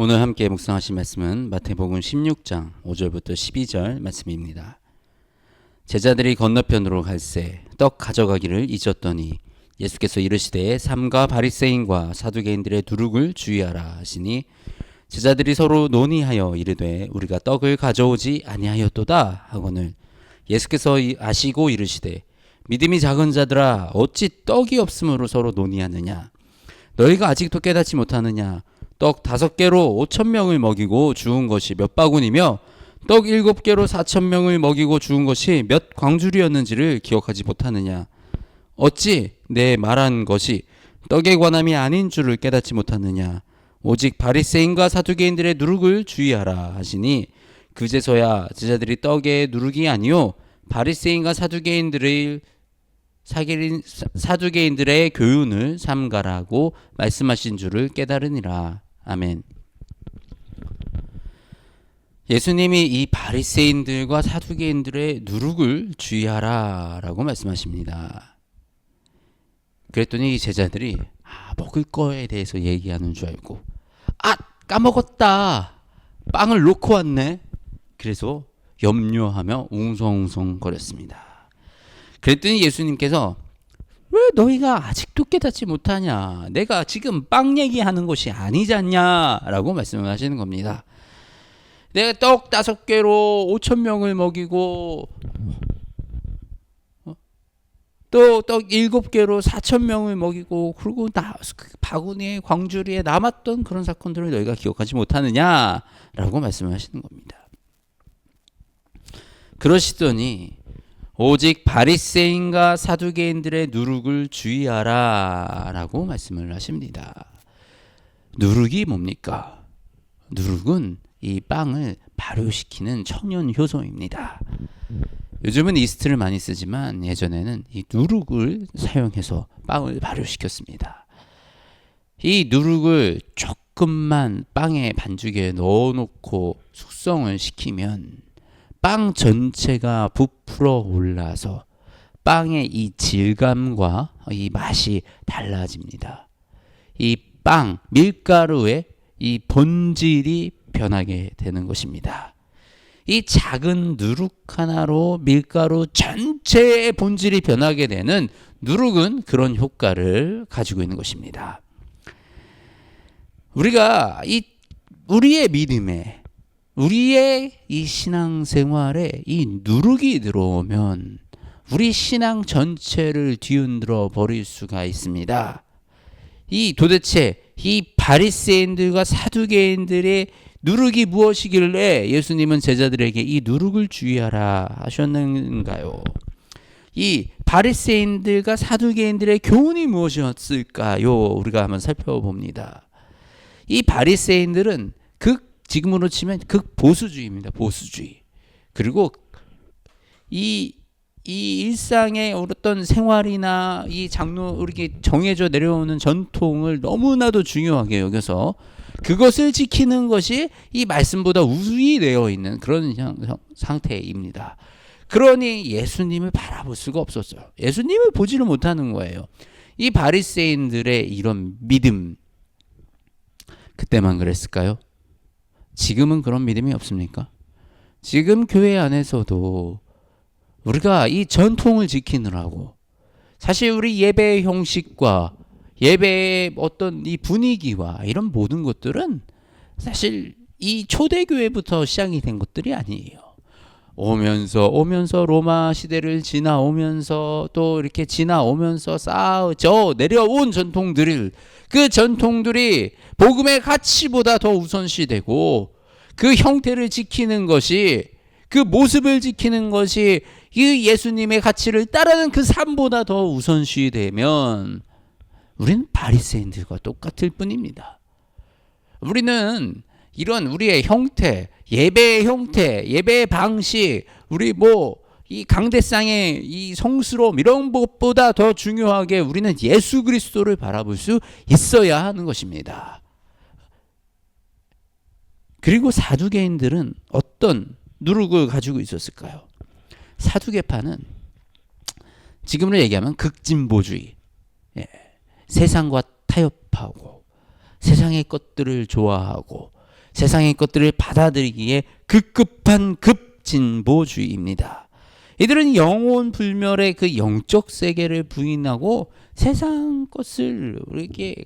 오늘 함께 묵상하신 말씀은 마태복음 16장 5절부터 12절 말씀입니다. 제자들이 건너편으로 갈새 떡 가져가기를 잊었더니 예수께서 이르시되 삼가 바리새인과 사두개인들의 두룩을 주의하라 하시니 제자들이 서로 논의하여 이르되 우리가 떡을 가져오지 아니하였도다 하거늘 예수께서 이- 아시고 이르시되 믿음이 작은 자들아 어찌 떡이 없으므로 서로 논의하느냐 너희가 아직도 깨닫지 못하느냐 떡 다섯 개로 오천 명을 먹이고 주운 것이 몇 바구니며 떡 일곱 개로 사천 명을 먹이고 주운 것이 몇 광줄이었는지를 기억하지 못하느냐? 어찌 내 말한 것이 떡에 관함이 아닌 줄을 깨닫지 못하느냐? 오직 바리새인과 사두개인들의 누룩을 주의하라 하시니 그제서야 제자들이 떡의 누룩이 아니요 바리새인과 사두개인들의 사계인, 사두개인들의 교훈을 삼가라고 말씀하신 줄을 깨달으니라 아멘. 예수님이 이 바리새인들과 사두개인들의 누룩을 주의하라라고 말씀하십니다. 그랬더니 이 제자들이 아, 먹을 거에 대해서 얘기하는 줄 알고 아 까먹었다 빵을 놓고 왔네 그래서 염려하며 웅성웅성 거렸습니다. 그랬더니 예수님께서 왜 너희가 아직도 깨닫지 못하냐 내가 지금 빵 얘기하는 것이 아니잖냐 라고 말씀을 하시는 겁니다. 내가 떡 다섯 개로 오천 명을 먹이고 또 떡 일곱 개로 사천 명을 먹이고 그리고 나 바구니에 광주리에 남았던 그런 사건들을 너희가 기억하지 못하느냐라고 말씀을 하시는 겁니다. 그러시더니 오직 바리새인과 사두개인들의 누룩을 주의하라라고 말씀을 하십니다. 누룩이 뭡니까? 누룩은 이 빵을 발효시키는 천연 효소입니다. 요즘은 이스트를 많이 쓰지만 예전에는 이 누룩을 사용해서 빵을 발효시켰습니다. 이 누룩을 조금만 빵에 반죽에 넣어놓고 숙성을 시키면 빵 전체가 부풀어 올라서 빵의 이 질감과 이 맛이 달라집니다. 이 빵, 밀가루의 이 본질이 변하게 되는 것입니다. 이 작은 누룩 하나로 밀가루 전체의 본질이 변하게 되는 누룩은 그런 효과를 가지고 있는 것입니다. 우리가 이 우리의 믿음에 우리의 이 신앙 생활에 이 누룩이 들어오면 우리 신앙 전체를 뒤흔들어 버릴 수가 있습니다. 이 도대체 이 바리새인들과 사두개인들의 누룩이 무엇이길래 예수님은 제자들에게 이 누룩을 주의하라 하셨는가요? 이 바리새인들과 사두개인들의 교훈이 무엇이었을까요? 우리가 한번 살펴봅니다. 이 바리새인들은 극 지금으로 치면 극 보수주의입니다. 보수주의. 그리고 이, 이 일상의 어떤 생활이나 이 장로 이렇게 정해져 내려오는 전통을 너무나도 중요하게 여겨서 그것을 지키는 것이 이 말씀보다 우위 되어 있는 그런 상태입니다. 그러니 예수님을 바라볼 수가 없었어요. 예수님을 보지를 못하는 거예요. 이 바리새인들의 이런 믿음 그때만 그랬을까요? 지금은 그런 믿음이 없습니까? 지금 교회 안에서도 우리가 이 전통을 지키느라고 사실 우리 예배의 형식과 예배의 어떤 이 분위기와 이런 모든 것들은 사실 이 초대교회부터 시작이 된 것들이 아니에요. 오면서 오면서 로마 시대를 지나오면서 또 이렇게 지나오면서 쌓아져 내려온 전통들을 그 전통들이 복음의 가치보다 더 우선시되고 그 형태를 지키는 것이 그 모습을 지키는 것이 이 예수님의 가치를 따르는 그 삶보다 더 우선시되면 우리는 바리새인들과 똑같을 뿐입니다. 우리는 이런 우리의 형태, 예배의 형태, 예배의 방식, 우리 뭐 이 강대상의 이 성스러움 이런 것보다 더 중요하게 우리는 예수 그리스도를 바라볼 수 있어야 하는 것입니다. 그리고 사두개인들은 어떤 누룩을 가지고 있었을까요? 사두개파는 지금으로 얘기하면 극진보주의, 예, 세상과 타협하고 세상의 것들을 좋아하고 세상의 것들을 받아들이기에 급급한 급진보주의입니다. 이들은 영혼 불멸의 그 영적 세계를 부인하고 세상 것을 우리에게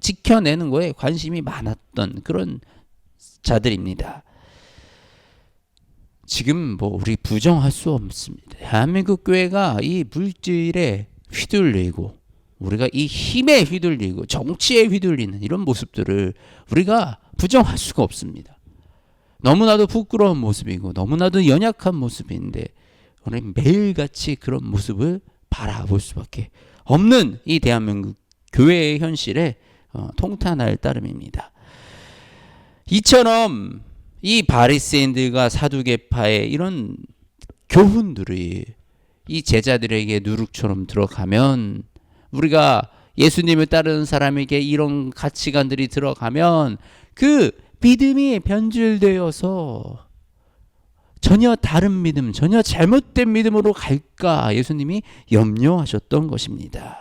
지켜내는 거에 관심이 많았던 그런 자들입니다. 지금 뭐 우리 부정할 수 없습니다. 대한민국 교회가 이 물질에 휘둘리고 우리가 이 힘에 휘둘리고 정치에 휘둘리는 이런 모습들을 우리가 부정할 수가 없습니다. 너무나도 부끄러운 모습이고 너무나도 연약한 모습인데 우리 매일같이 그런 모습을 바라볼 수밖에 없는 이 대한민국 교회의 현실에 어, 통탄할 따름입니다. 이처럼 이 바리새인들과 사두개파의 이런 교훈들이 이 제자들에게 누룩처럼 들어가면 우리가 예수님을 따르는 사람에게 이런 가치관들이 들어가면 그 믿음이 변질되어서 전혀 다른 믿음, 전혀 잘못된 믿음으로 갈까 예수님이 염려하셨던 것입니다.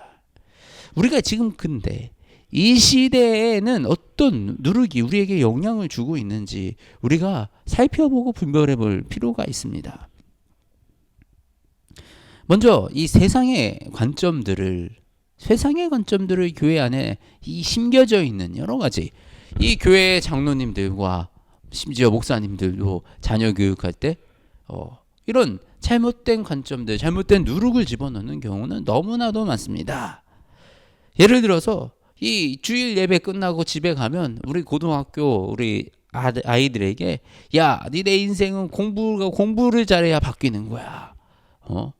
우리가 지금 근데 이 시대에는 어떤 누룩이 우리에게 영향을 주고 있는지 우리가 살펴보고 분별해 볼 필요가 있습니다. 먼저 이 세상의 관점들을 세상의 관점들을 교회 안에 이 심겨져 있는 여러 가지 이 교회 장로님들과 심지어 목사님들도 자녀 교육할 때 어, 이런 잘못된 관점들, 잘못된 누룩을 집어넣는 경우는 너무나도 많습니다. 예를 들어서 이 주일 예배 끝나고 집에 가면 우리 고등학교 우리 아이들에게 야, 니네 인생은 공부가 공부를 잘해야 바뀌는 거야. 어?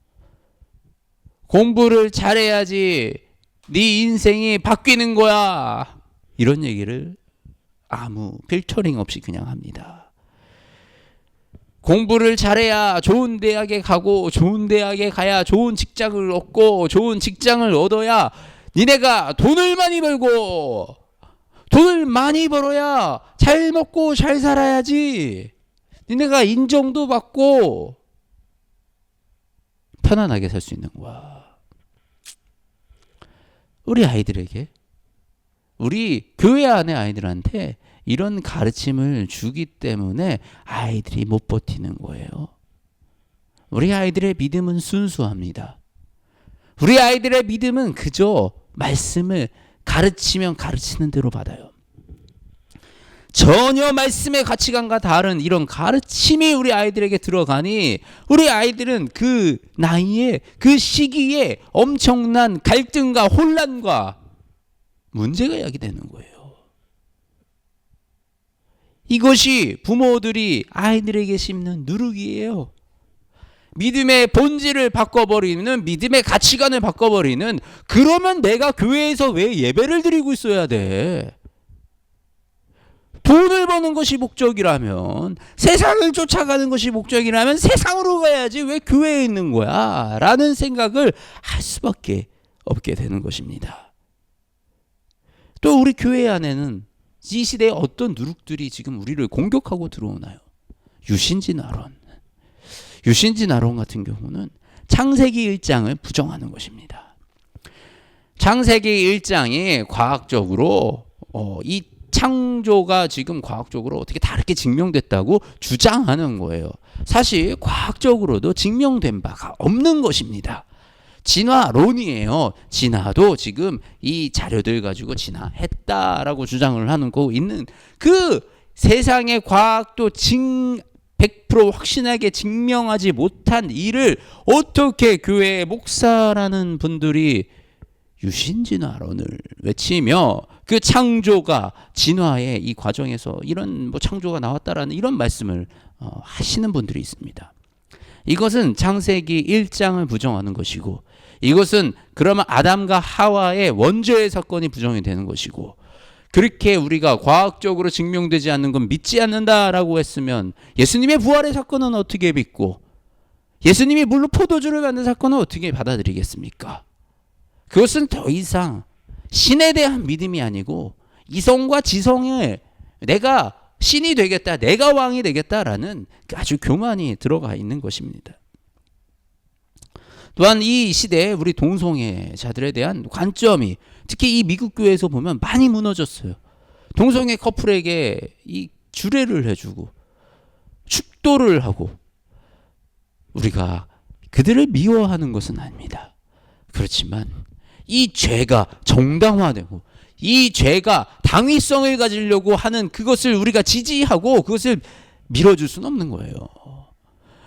공부를 잘해야지 네 인생이 바뀌는 거야. 이런 얘기를 아무 필터링 없이 그냥 합니다. 공부를 잘해야 좋은 대학에 가고 좋은 대학에 가야 좋은 직장을 얻고 좋은 직장을 얻어야 니네가 돈을 많이 벌고 돈을 많이 벌어야 잘 먹고 잘 살아야지. 니네가 인정도 받고 편안하게 살 수 있는 거야. 우리 아이들에게 우리 교회 안에 아이들한테 이런 가르침을 주기 때문에 아이들이 못 버티는 거예요. 우리 아이들의 믿음은 순수합니다. 우리 아이들의 믿음은 그저 말씀을 가르치면 가르치는 대로 받아요. 전혀 말씀의 가치관과 다른 이런 가르침이 우리 아이들에게 들어가니 우리 아이들은 그 나이에 그 시기에 엄청난 갈등과 혼란과 문제가 야기되는 거예요. 이것이 부모들이 아이들에게 심는 누룩이에요. 믿음의 본질을 바꿔버리는 믿음의 가치관을 바꿔버리는 그러면 내가 교회에서 왜 예배를 드리고 있어야 돼? 돈을 버는 것이 목적이라면 세상을 쫓아가는 것이 목적이라면 세상으로 가야지 왜 교회에 있는 거야? 라는 생각을 할 수밖에 없게 되는 것입니다. 또 우리 교회 안에는 이 시대에 어떤 누룩들이 지금 우리를 공격하고 들어오나요? 유신진 아론. 유신진 아론 같은 경우는 창세기 1장을 부정하는 것입니다. 창세기 1장이 과학적으로 어, 이 창조가 지금 과학적으로 어떻게 다르게 증명됐다고 주장하는 거예요. 사실 과학적으로도 증명된 바가 없는 것입니다. 진화론이에요. 진화도 지금 이 자료들 가지고 진화했다라고 주장을 하는 거 있는 그 세상의 과학도 증 100% 확신하게 증명하지 못한 일을 어떻게 교회의 목사라는 분들이 유신진화론을 외치며 그 창조가 진화의 이 과정에서 이런 뭐 창조가 나왔다라는 이런 말씀을 어, 하시는 분들이 있습니다. 이것은 창세기 1장을 부정하는 것이고 이것은 그러면 아담과 하와의 원죄의 사건이 부정이 되는 것이고 그렇게 우리가 과학적으로 증명되지 않는 건 믿지 않는다라고 했으면 예수님의 부활의 사건은 어떻게 믿고 예수님이 물로 포도주를 만든 사건은 어떻게 받아들이겠습니까? 그것은 더 이상 신에 대한 믿음이 아니고 이성과 지성에 내가 신이 되겠다, 내가 왕이 되겠다라는 아주 교만이 들어가 있는 것입니다. 또한 이 시대에 우리 동성애자들에 대한 관점이 특히 이 미국 교회에서 보면 많이 무너졌어요. 동성애 커플에게 이 주례를 해주고 축도를 하고 우리가 그들을 미워하는 것은 아닙니다. 그렇지만 이 죄가 정당화되고 이 죄가 당위성을 가지려고 하는 그것을 우리가 지지하고 그것을 밀어줄 수는 없는 거예요.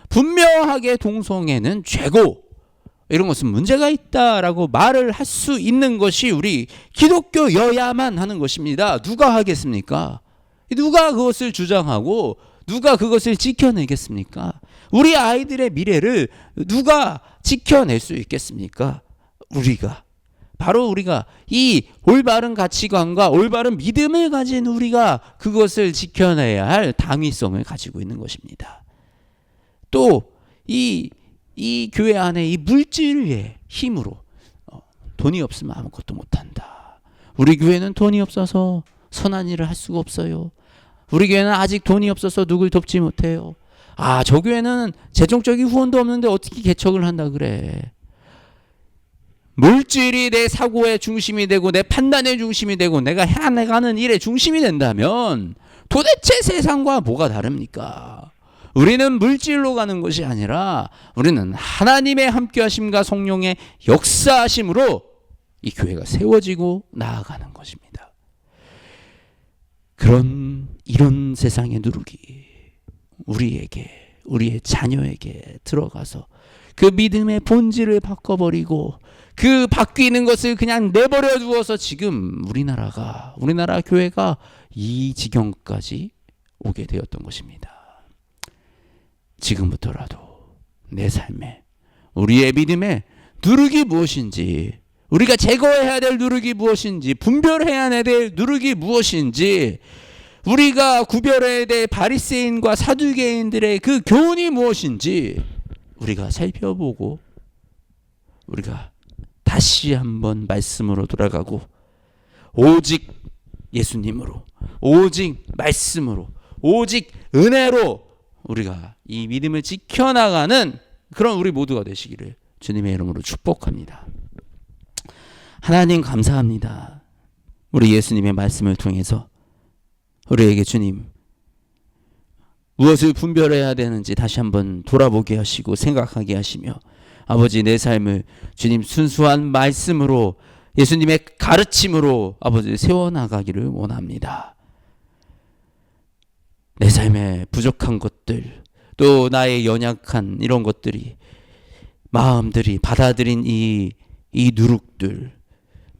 분명하게 동성애는 죄고 이런 것은 문제가 있다라고 말을 할 수 있는 것이 우리 기독교여야만 하는 것입니다. 누가 하겠습니까? 누가 그것을 주장하고 누가 그것을 지켜내겠습니까? 우리 아이들의 미래를 누가 지켜낼 수 있겠습니까? 우리가. 바로 우리가 이 올바른 가치관과 올바른 믿음을 가진 우리가 그것을 지켜내야 할 당위성을 가지고 있는 것입니다. 또 이 이 교회 안에 이 물질의 힘으로 어, 돈이 없으면 아무것도 못한다. 우리 교회는 돈이 없어서 선한 일을 할 수가 없어요. 우리 교회는 아직 돈이 없어서 누굴 돕지 못해요. 아, 저 교회는 재정적인 후원도 없는데 어떻게 개척을 한다 그래. 물질이 내 사고의 중심이 되고 내 판단의 중심이 되고 내가 해나가는 일의 중심이 된다면 도대체 세상과 뭐가 다릅니까? 우리는 물질로 가는 것이 아니라 우리는 하나님의 함께하심과 성령의 역사하심으로 이 교회가 세워지고 나아가는 것입니다. 그런 이런 세상의 누룩이 우리에게 우리의 자녀에게 들어가서 그 믿음의 본질을 바꿔버리고 그 바뀌는 것을 그냥 내버려 두어서 지금 우리나라가 우리나라 교회가 이 지경까지 오게 되었던 것입니다. 지금부터라도 내 삶에 우리의 믿음에 누룩이 무엇인지 우리가 제거해야 될 누룩이 무엇인지 분별해야 될 누룩이 무엇인지 우리가 구별해야 될 바리새인과 사두개인들의 그 교훈이 무엇인지 우리가 살펴보고 우리가 다시 한번 말씀으로 돌아가고 오직 예수님으로 오직 말씀으로 오직 은혜로 우리가 이 믿음을 지켜나가는 그런 우리 모두가 되시기를 주님의 이름으로 축복합니다. 하나님 감사합니다. 우리 예수님의 말씀을 통해서 우리에게 주님 무엇을 분별해야 되는지 다시 한번 돌아보게 하시고 생각하게 하시며 아버지 내 삶을 주님 순수한 말씀으로 예수님의 가르침으로 아버지 세워나가기를 원합니다. 내 삶에 부족한 것들 또 나의 연약한 이런 것들이 마음들이 받아들인 이, 이 누룩들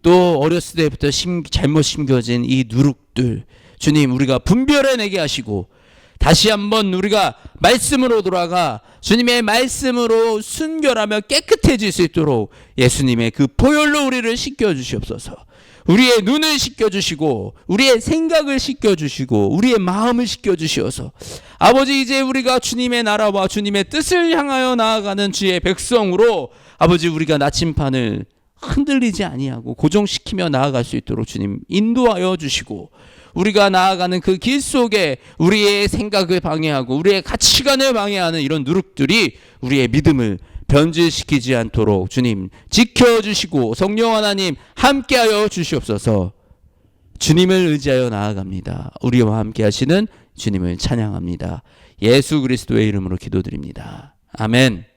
또 어렸을 때부터 심, 잘못 심겨진 이 누룩들 주님 우리가 분별해내게 하시고 다시 한번 우리가 말씀으로 돌아가 주님의 말씀으로 순결하며 깨끗해질 수 있도록 예수님의 그 보혈로 우리를 씻겨 주시옵소서. 우리의 눈을 씻겨 주시고 우리의 생각을 씻겨 주시고 우리의 마음을 씻겨 주시어서 아버지 이제 우리가 주님의 나라와 주님의 뜻을 향하여 나아가는 주의 백성으로 아버지 우리가 나침판을 흔들리지 아니하고 고정시키며 나아갈 수 있도록 주님 인도하여 주시고 우리가 나아가는 그 길 속에 우리의 생각을 방해하고 우리의 가치관을 방해하는 이런 누룩들이 우리의 믿음을 변질시키지 않도록 주님 지켜주시고 성령 하나님 함께하여 주시옵소서 주님을 의지하여 나아갑니다. 우리와 함께 하시는 주님을 찬양합니다. 예수 그리스도의 이름으로 기도드립니다. 아멘.